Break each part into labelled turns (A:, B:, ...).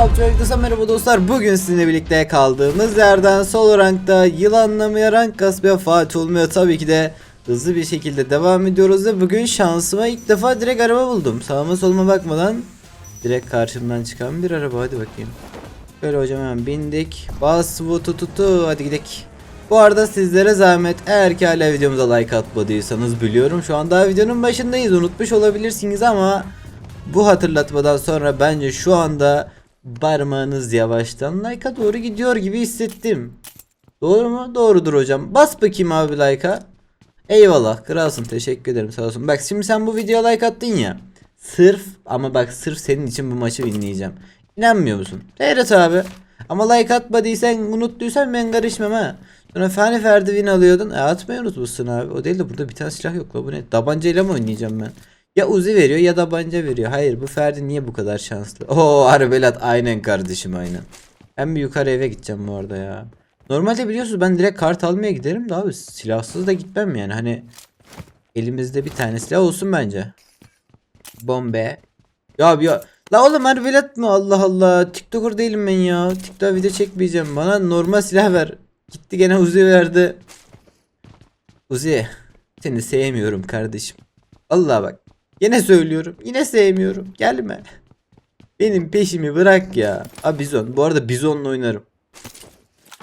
A: PUBG Oyuncu'da merhaba dostlar. Bugün sizinle birlikte kaldığımız yerden sol rankta yılanlamaya rank kasmaya Fatih olmaya tabii ki de hızlı bir şekilde devam ediyoruz ve bugün şansıma ilk defa direkt araba buldum. Sağıma soluma bakmadan direkt karşımdan çıkan bir araba hadi bakayım. Böyle hocam hemen bindik. Bas bu tututu hadi gidelim. Bu arada sizlere zahmet eğer ki hala videomuza like atmadıysanız biliyorum şu anda videonun başındayız unutmuş olabilirsiniz ama bu hatırlatmadan sonra bence şu anda parmağınız yavaştan like'a doğru gidiyor gibi hissettim. Doğru mu? Doğrudur hocam. Bas bakayım abi like'a. Eyvallah kralsın teşekkür ederim sağ olsun. Bak şimdi sen bu videoya like attın ya. Sırf ama bak sırf senin için bu maçı winleyeceğim. İnanmıyor musun? Evet abi. Ama like atmadıysan unuttuysan ben karışmam ha. Sonra fani ferdi win alıyordun. E atmayı unutmuşsun abi. O değil de burada bir tane silah yok la bu ne? Tabancayla mı oynayacağım ben? Ya Uzi veriyor ya da tabanca veriyor. Hayır bu Ferdi niye bu kadar şanslı? Oo Arbelat aynen kardeşim aynen. Ben bir yukarı eve gideceğim bu arada ya. Normalde biliyorsunuz ben direkt kart almaya giderim de abi silahsız da gitmem yani. Hani elimizde bir tane silah olsun bence. Bombe. Ya bir ya. La oğlum Arbelat mı? Allah Allah. TikToker değilim ben ya. TikTok video çekmeyeceğim. Bana normal silah ver. Gitti gene Uzi verdi. Uzi. Seni sevmiyorum kardeşim. Allah bak. Yine söylüyorum. Yine sevmiyorum. Gelme. Benim peşimi bırak ya. Ha bizon. Bu arada bizonla oynarım.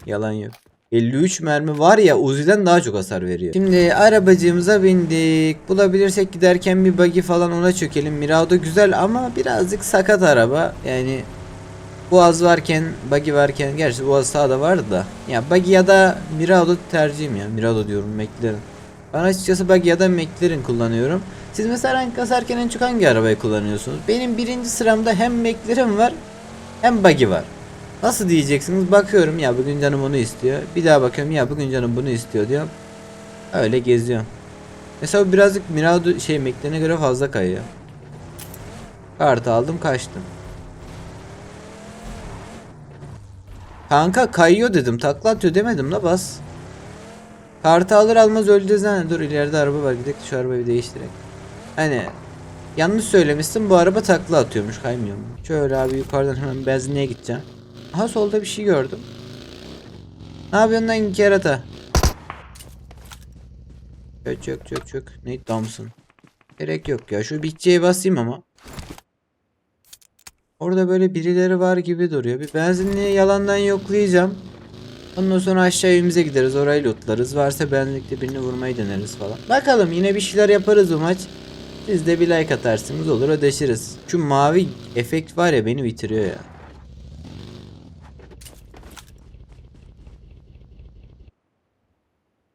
A: Yalan yok. 53 mermi var ya Uzi'den daha çok hasar veriyor. Şimdi arabacığımıza bindik. Bulabilirsek giderken bir buggy falan ona çökelim. Mirado güzel ama birazcık sakat araba. Yani Boğaz varken, buggy varken, gerçi Boğaz sağda vardı da. Ya buggy ya da Mirado tercihim ya. Mirado diyorum McLaren. Ben açıkçası buggy ya da McLaren kullanıyorum. Siz mesela rank kasarken en çok hangi arabayı kullanıyorsunuz? Benim birinci sıramda hem McLaren var hem buggy var. Nasıl diyeceksiniz? Bakıyorum ya bugün canım onu istiyor. Bir daha bakıyorum ya bugün canım bunu istiyor diyorum. Öyle geziyorum. Mesela birazcık Mirado şey McLaren'e göre fazla kayıyor. Kartı aldım kaçtım. Kanka kayıyor dedim. Takla atıyor demedim la bas. Kartı alır almaz öleceğiz hani. Dur ileride araba var. Gidelim şu arabayı bir değiştirek. Hani yanlış söylemişsin. Bu araba takla atıyormuş. Kaymıyor mu? Şöyle abi yukarıdan hemen benzinliğe gideceğim. Aha solda bir şey gördüm. Ne yapıyorsun lan kerata? Çök çök çök çök. Ne damsın? Gerek yok ya. Şu bitçiye basayım ama. Orada böyle birileri var gibi duruyor. Bir benzinliği yalandan yoklayacağım. Ondan sonra aşağı evimize gideriz. Orayı lootlarız. Varsa benzinlikte birini vurmayı deneriz falan. Bakalım yine bir şeyler yaparız bu maç. Siz de bir like atarsınız olur ödeşiriz. Şu mavi efekt var ya beni bitiriyor ya.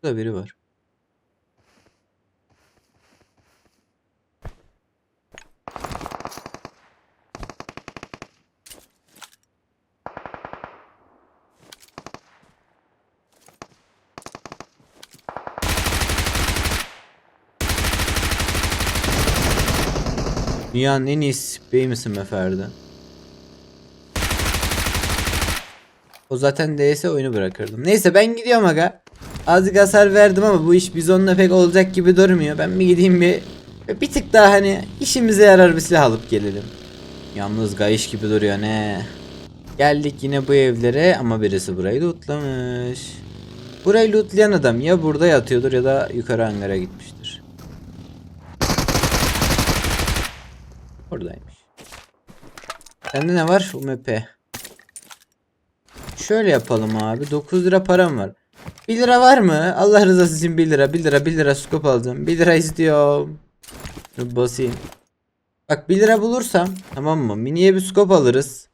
A: Burada biri var. Dünyanın en iyisi bey misin be? O zaten değse oyunu bırakırdım. Neyse ben gidiyorum aga. Azıcık hasar verdim ama bu iş bizonla pek olacak gibi durmuyor. Ben bir gideyim bir bir tık daha hani işimize yarar bir silah alıp gelelim. Yalnız gayiş gibi duruyor ne. Geldik yine bu evlere ama birisi burayı lootlamış. Burayı lootlayan adam ya burada yatıyordur ya da yukarı hangara gitmiştir. Oradaymış. Sende ne var? UMP. Şöyle yapalım abi. 9 lira param var. 1 lira var mı? Allah rızası için 1 lira. 1 lira 1 lira scope alacağım. 1 lira istiyorum. Dur basayım. Bak 1 lira bulursam tamam mı? Miniye bir scope alırız.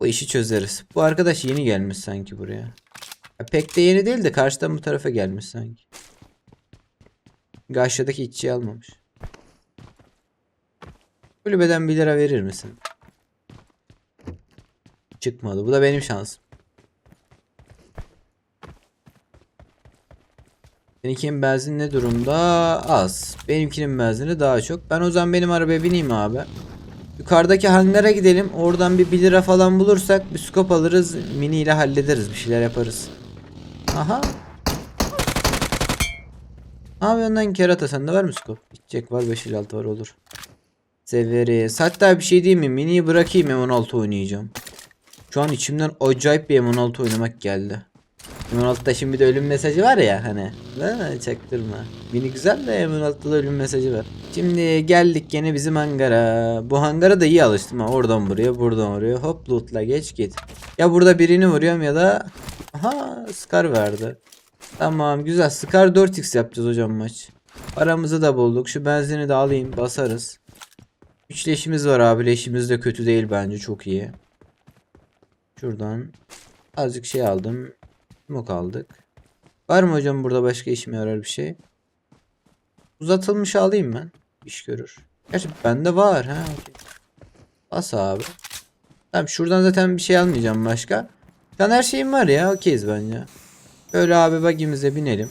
A: Bu işi çözeriz. Bu arkadaş yeni gelmiş sanki buraya. Ya pek de yeni değil de karşıdan bu tarafa gelmiş sanki. Aşağıdaki iççiyi almamış. Kulübeden 1 lira verir misin? Çıkmadı. Bu da benim şansım. Seninkinin benzin ne durumda? Az. Benimkinin benzini daha çok. Ben o zaman benim arabaya bineyim abi. Yukarıdaki hangara gidelim. Oradan bir 1 lira falan bulursak bir scope alırız. Mini ile hallederiz. Bir şeyler yaparız. Aha. Yapıyorsun lan kerata? Sende var mı scope? İçecek var 556 var olur. Severiz. Hatta bir şey diyeyim mi? Mini'yi bırakayım M16 oynayacağım. Şu an içimden acayip bir M16 oynamak geldi. M16'da şimdi bir de ölüm mesajı var ya hani. Değil mi? Çaktırma. Mini güzel de M16'da da ölüm mesajı var. Şimdi geldik gene bizim hangara. Bu hangara da iyi alıştım ha. Oradan buraya buradan oraya. Hop lootla geç git. Ya burada birini vuruyorum ya da... Aha Scar verdi. Tamam güzel. Scar 4x yapacağız hocam maç. Paramızı da bulduk. Şu benzini de alayım basarız. 3 leşimiz var abi. Leşimiz de kötü değil bence. Çok iyi. Şuradan azıcık şey aldım. Smoke aldık. Var mı hocam burada başka işime yarar bir şey? Uzatılmış alayım ben. İş görür. Gerçi bende var ha. Bas abi. Tamam şuradan zaten bir şey almayacağım başka. Sen her şeyim var ya. Okeyiz bence. Böyle abi bagimize binelim.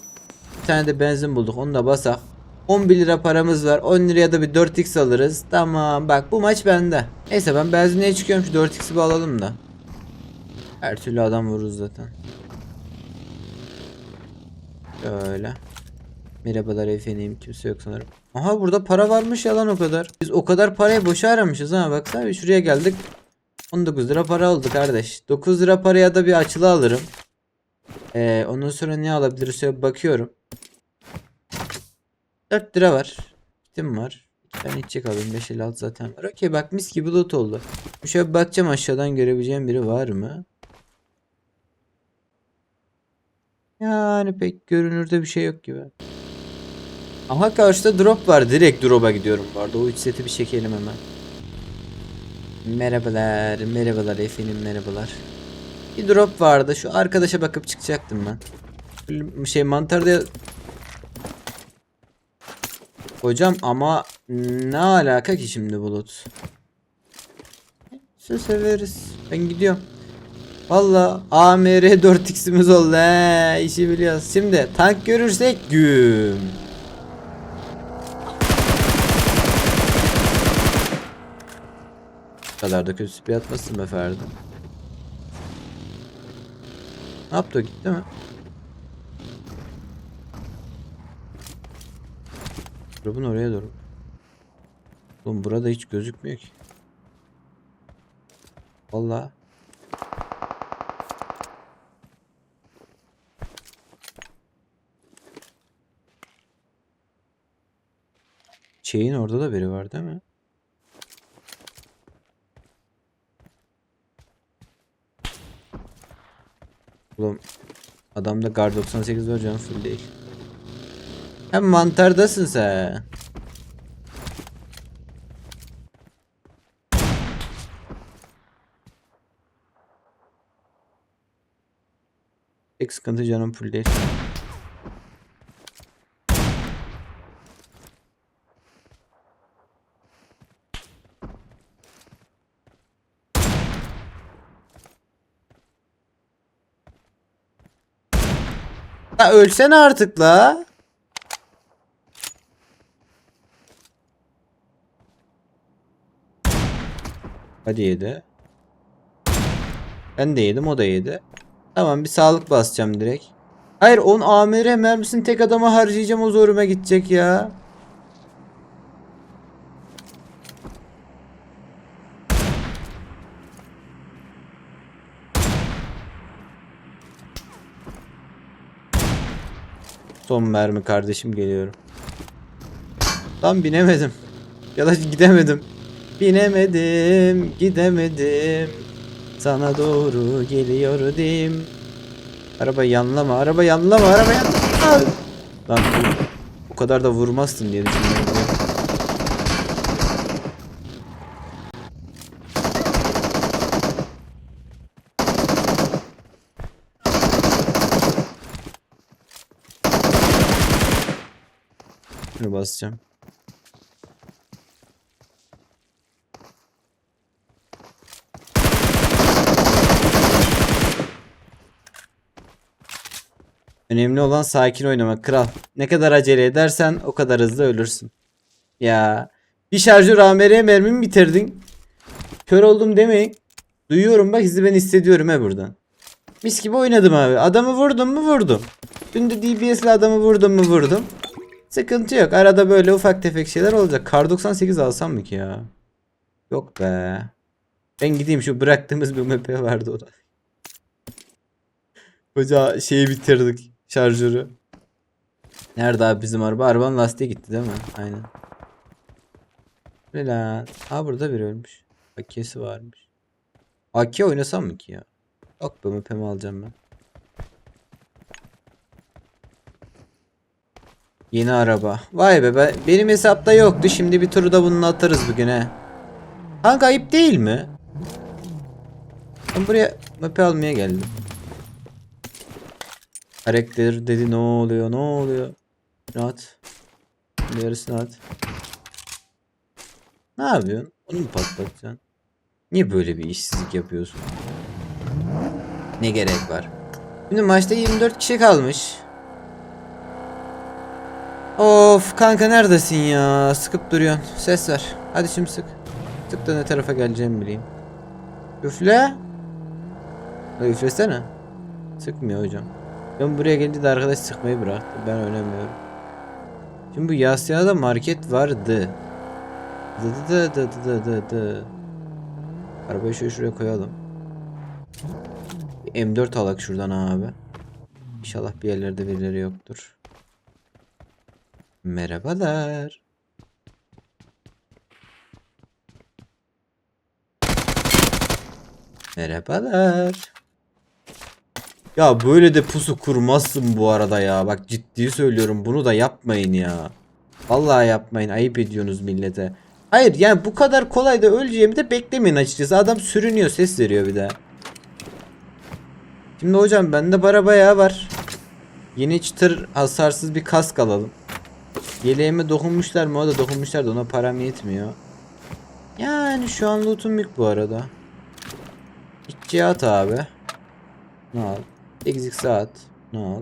A: Bir tane de benzin bulduk. Onu da basak. 11 lira paramız var. 10 liraya da bir 4x alırız. Tamam bak bu maç bende. Neyse ben benzinliğe çıkıyorum şu 4x'i bir alalım da. Her türlü adam vururuz zaten. Şöyle. Merhabalar efendim. Kimse yok sanırım. Aha burada para varmış yalan o kadar. Biz o kadar parayı boşa aramışız ha. Baksana şuraya geldik. 19 lira para oldu kardeş. 9 lira paraya da bir açılı alırım. Ee, ondan sonra ne alabiliriz? Bakıyorum. 4 lira var. Kitim var. İki tane içecek alayım. 556 zaten var. Okey bak mis gibi loot oldu. Şöyle bakacağım aşağıdan görebileceğim biri var mı? Yani pek görünürde bir şey yok gibi. Ama karşıda drop var. Direkt drop'a gidiyorum bu arada. O 3 seti bir çekelim hemen. Merhabalar. Merhabalar efendim merhabalar. Bir drop vardı. Şu arkadaşa bakıp çıkacaktım ben. Şey mantarda Hocam ama ne alaka ki şimdi bulut? Siz severiz. Ben gidiyorum. Valla AMR 4x'imiz oldu he işi biliyoruz. Şimdi tank görürsek güm. Bu kadar da kötü bir atmasın be Ferdi. Ne yaptı gitti mi? Drop'un oraya doğru. Oğlum burada hiç gözükmüyor ki. Vallahi. Şeyin orada da biri var değil mi? Oğlum adamda Gar 98 var canım full değil. Hem mantardasın sen. Tek sıkıntı canım full değil. Ölsene artık la. Hadi yedi. Ben de yedim o da yedi. Tamam bir sağlık basacağım direkt. Hayır 10 AMR mermisini tek adama harcayacağım o zoruma gidecek ya. Son mermi kardeşim geliyorum. Tam binemedim. Ya da gidemedim. Binemedim, gidemedim. Sana doğru geliyorum. Araba yanlama, araba yanlama, araba yanlama. Lan bu, kadar da vurmazsın diye düşünüyorum. Şunu basacağım. Önemli olan sakin oynamak kral. Ne kadar acele edersen o kadar hızlı ölürsün. Ya bir şarjör AMR'ye mermimi bitirdin. Kör oldum demeyin. Duyuyorum bak sizi ben hissediyorum he buradan. Mis gibi oynadım abi. Adamı vurdum mu vurdum. Dün de DBS'le adamı vurdum mu vurdum. Sıkıntı yok. Arada böyle ufak tefek şeyler olacak. Kar 98 alsam mı ki ya? Yok be. Ben gideyim şu bıraktığımız bir MP vardı o da. Koca şeyi bitirdik. Şarjörü. Nerede abi bizim araba? Arabanın lastiği gitti değil mi? Aynen. Ne lan? Ha burada biri ölmüş. AK'si varmış. AK oynasam mı ki ya? Yok be MP'mi alacağım ben. Yeni araba. Vay be ben, benim hesapta yoktu. Şimdi bir turu da bununla atarız bugün he. Kanka ayıp değil mi? Ben buraya map almaya geldim. Karakter dedi ne oluyor ne oluyor. Şimdi Yarısını at. Ne yapıyorsun? Onu mu patlatacaksın? Niye böyle bir işsizlik yapıyorsun? Ne gerek var? Şimdi maçta 24 kişi kalmış. Of kanka neredesin ya? Sıkıp duruyorsun. Ses ver. Hadi şimdi sık. Sık da ne tarafa geleceğimi bileyim. Üfle. Üflesene. Sıkmıyor hocam. Ben buraya gelince de arkadaş sıkmayı bıraktı. Ben oynamıyorum. Şimdi bu Yasya'da market vardı. Dı dı dı dı dı dı dı. Arabayı şöyle şuraya koyalım. Bir M4 alak şuradan abi. İnşallah bir yerlerde birileri yoktur. Merhabalar. Merhabalar. Ya böyle de pusu kurmazsın bu arada ya. Bak ciddi söylüyorum bunu da yapmayın ya. Vallahi yapmayın ayıp ediyorsunuz millete. Hayır yani bu kadar kolay da öleceğimi de beklemeyin açıkçası. Adam sürünüyor ses veriyor bir de. Şimdi hocam bende para bayağı var. Yeni çıtır hasarsız bir kask alalım. Yeleğime dokunmuşlar mı? O da dokunmuşlar da ona param yetmiyor. Yani şu an lootum yok bu arada. İkiye at abi. Ne al? 8 saat. Ne al?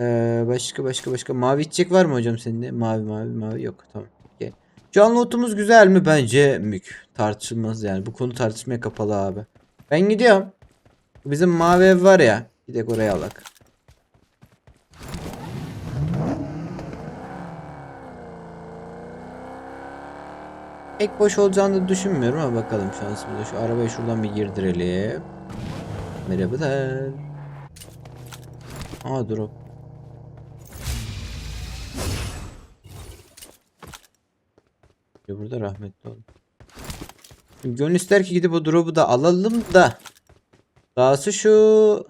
A: Ee, başka başka başka. Mavi içecek var mı hocam sende? Mavi mavi mavi yok. Tamam. Okay. Şu an lootumuz güzel mi? Bence mük. Tartışılmaz yani. Bu konu tartışmaya kapalı abi. Ben gidiyorum. Bizim mavi ev var ya. Gidek oraya alak. Pek boş olacağını da düşünmüyorum ama bakalım şansımıza. Şu arabayı şuradan bir girdirelim. Merhabalar. Aa drop. Ya Burada rahmetli oldu. Şimdi Gönül ister ki gidip o drop'u da alalım da. Dahası şu.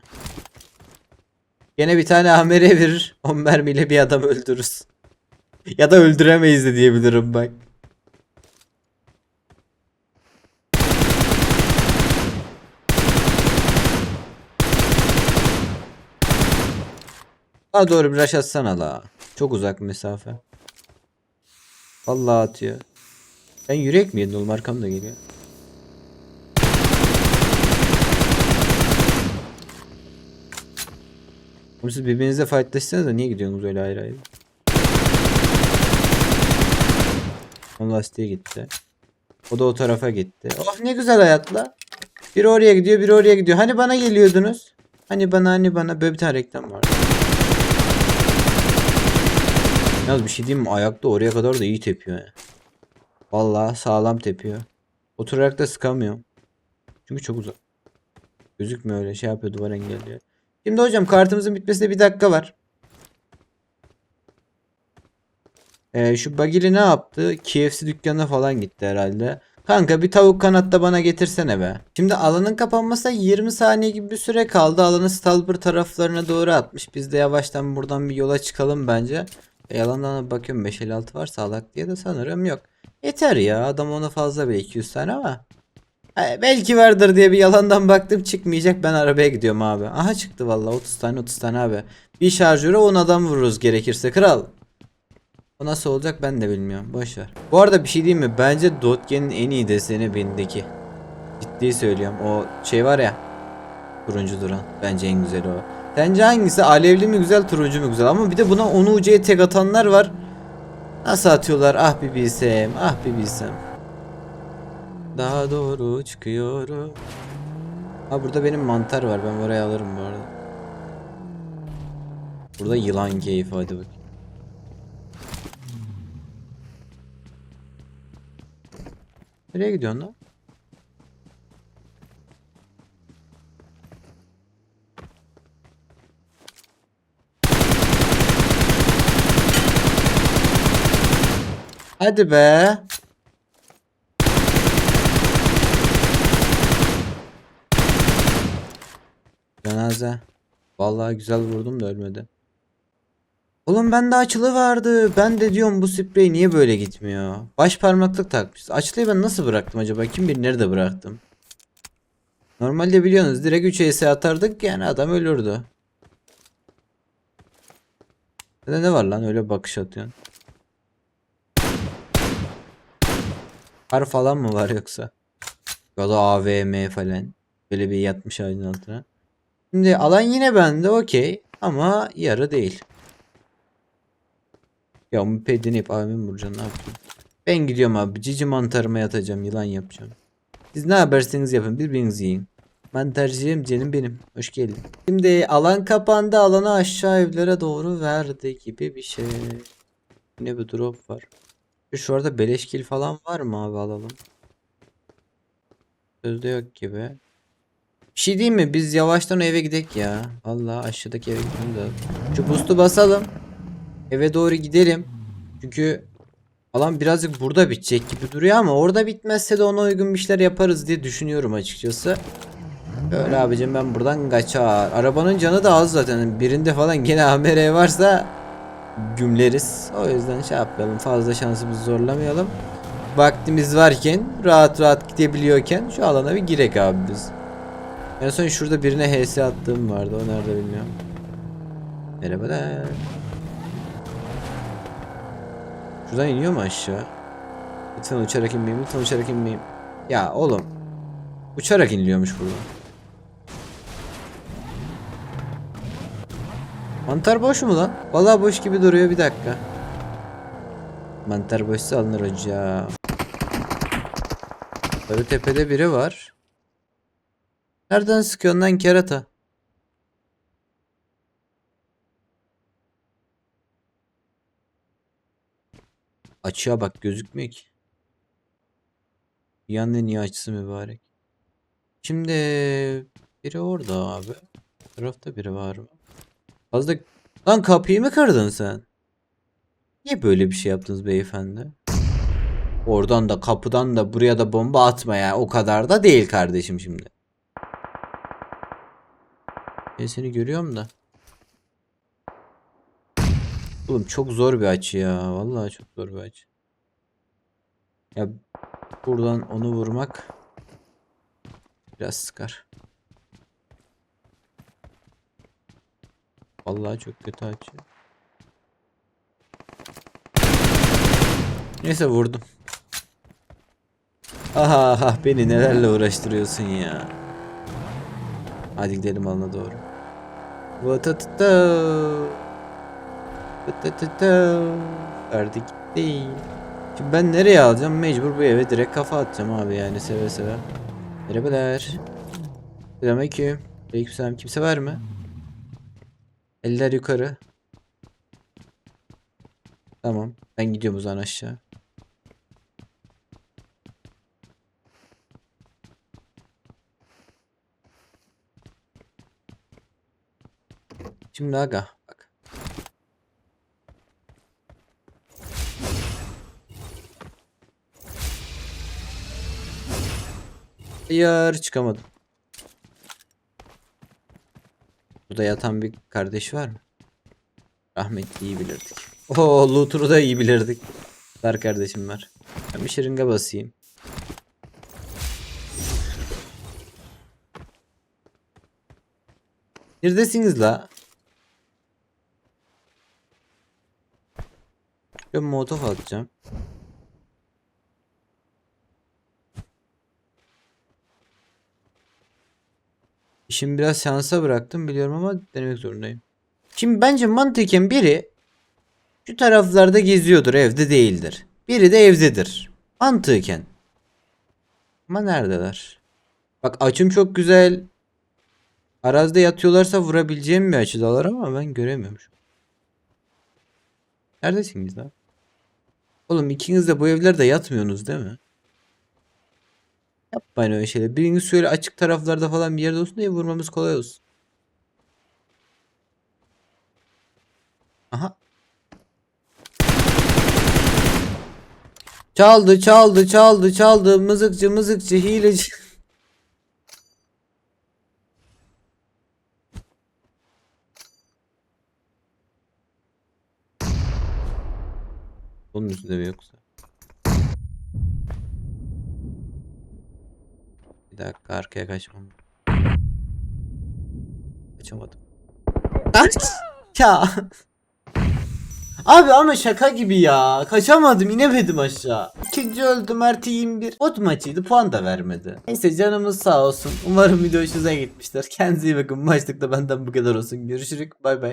A: Gene bir tane amere verir. 10 mermiyle bir adam öldürürüz. ya da öldüremeyiz de diyebilirim bak. Daha doğru bir rush atsana la. Çok uzak mesafe. Vallahi atıyor. Sen yürek mi yedin oğlum arkamda geliyor. Oğlum siz birbirinizle fightlaşsanız da niye gidiyorsunuz öyle ayrı ayrı? Onun lastiği gitti. O da o tarafa gitti. Oh ne güzel hayatla. Biri oraya gidiyor biri oraya gidiyor. Hani bana geliyordunuz? Hani bana hani bana böyle bir tane reklam vardı. Yalnız bir şey diyeyim mi? Ayakta oraya kadar da iyi tepiyor ya. Vallahi sağlam tepiyor. Oturarak da sıkamıyor. Çünkü çok uzak. Gözükmüyor öyle şey yapıyor duvar engelliyor. Şimdi hocam kartımızın bitmesine bir dakika var. Ee, şu Bagili ne yaptı? KFC dükkanına falan gitti herhalde. Kanka bir tavuk kanat da bana getirsene be. Şimdi alanın kapanmasına 20 saniye gibi bir süre kaldı. Alanı Stalber taraflarına doğru atmış. Biz de yavaştan buradan bir yola çıkalım bence. E, yalandan da bakıyorum 556 var sağlak diye de sanırım yok. Yeter ya adam ona fazla bile 200 tane ama. E, belki vardır diye bir yalandan baktım çıkmayacak ben arabaya gidiyorum abi. Aha çıktı vallahi 30 tane 30 tane abi. Bir şarjöre 10 adam vururuz gerekirse kral. O nasıl olacak ben de bilmiyorum. Boş ver. Bu arada bir şey diyeyim mi? Bence Dotgen'in en iyi deseni bendeki. Ciddi söylüyorum. O şey var ya. Turuncu duran. Bence en güzeli o. Sence hangisi? Alevli mi güzel, turuncu mu güzel? Ama bir de buna onu ucuya tek atanlar var. Nasıl atıyorlar? Ah bir bilsem. Ah bir bilsem. Daha doğru çıkıyorum. Ha burada benim mantar var. Ben oraya alırım bu arada. Burada yılan keyfi hadi bak. Nereye gidiyorsun lan? Hadi be. Cenaze. Vallahi güzel vurdum da ölmedi. Oğlum bende açılı vardı. Ben de diyorum bu sprey niye böyle gitmiyor? Baş parmaklık takmış. Açılıyı ben nasıl bıraktım acaba? Kim bilir nerede bıraktım? Normalde biliyorsunuz direkt 3 ES atardık yani adam ölürdü. Ne var lan öyle bakış atıyorsun? Kar falan mı var yoksa? Ya da AVM falan. Böyle bir yatmış ağacın altına. Şimdi alan yine bende okey. Ama yarı değil. Ya deneyip AVM mi vuracaksın ne yapıyorsun? Ben gidiyorum abi. Cici mantarıma yatacağım. Yılan yapacağım. Siz ne yaparsınız yapın. Birbirinizi yiyin. Mantarcıyım canım benim. Hoş geldin. Şimdi alan kapandı. Alanı aşağı evlere doğru verdi gibi bir şey. Yine bir drop var. Şu arada beleşkil falan var mı abi alalım. Sözde yok gibi. Bir şey diyeyim mi? Biz yavaştan eve gidek ya. Allah aşağıdaki eve gidelim de. Şu boost'u basalım. Eve doğru gidelim. Çünkü alan birazcık burada bitecek gibi duruyor ama orada bitmezse de ona uygun bir şeyler yaparız diye düşünüyorum açıkçası. Öyle abicim ben buradan kaçar. Arabanın canı da az zaten. Birinde falan gene AMR varsa gümleriz. O yüzden şey yapmayalım. Fazla şansımızı zorlamayalım. Vaktimiz varken, rahat rahat gidebiliyorken şu alana bir girek abi biz. En son şurada birine HS attığım vardı. O nerede bilmiyorum. Merhabalar. Şuradan iniyor mu aşağı? Lütfen uçarak inmeyeyim, lütfen uçarak inmeyeyim. Ya oğlum. Uçarak iniliyormuş burada. Mantar boş mu lan? Vallahi boş gibi duruyor bir dakika. Mantar boşsa alınır hocam. Sarı tepede biri var. Nereden sıkıyorsun lan kerata? Açığa bak gözükmüyor ki. Yan ne niye açısı mübarek. Şimdi biri orada abi. Bu tarafta biri var mı? Fazla... Lan kapıyı mı kırdın sen? Niye böyle bir şey yaptınız beyefendi? Oradan da kapıdan da buraya da bomba atma ya. O kadar da değil kardeşim şimdi. Ben seni görüyorum da. Oğlum çok zor bir açı ya. Vallahi çok zor bir açı. Ya buradan onu vurmak biraz sıkar. Vallahi çok kötü açı. Neyse vurdum. Aha aha beni nelerle uğraştırıyorsun ya. Hadi gidelim alana doğru. Verdik değil. Şimdi ben nereye alacağım? Mecbur bu eve direkt kafa atacağım abi yani seve seve. Merhabalar. Selamünaleyküm. Aleykümselam. Kimse var mı? Eller yukarı. Tamam. Ben gidiyorum o zaman aşağı. Şimdi aga bak. Hayır çıkamadım. Burada yatan bir kardeş var mı? Rahmetli iyi bilirdik. Oo Luther'u da iyi bilirdik. Var kardeşim var. Ben bir şırınga basayım. Neredesiniz la? Ben molotof atacağım. İşimi biraz şansa bıraktım biliyorum ama denemek zorundayım. Şimdi bence mantıken biri şu taraflarda geziyordur evde değildir. Biri de evdedir. Mantıken. Ama neredeler? Bak açım çok güzel. Arazide yatıyorlarsa vurabileceğim bir açıdalar ama ben göremiyorum şu. Neredesiniz lan? Oğlum ikiniz de bu evlerde yatmıyorsunuz değil mi? Yapmayın öyle şeyler. Biriniz şöyle açık taraflarda falan bir yerde olsun diye vurmamız kolay olsun. Aha. Çaldı çaldı çaldı çaldı mızıkçı mızıkçı hileci. Bunun üstünde mi yoksa? Dakika arkaya kaçmam. Kaçamadım. Kaç! Ya. Abi ama şaka gibi ya. Kaçamadım inemedim aşağı. İkinci öldüm Mert 21. Ot maçıydı puan da vermedi. Neyse canımız sağ olsun. Umarım video hoşunuza gitmiştir. Kendinize iyi bakın. Maçlıkta benden bu kadar olsun. Görüşürük. Bay bay.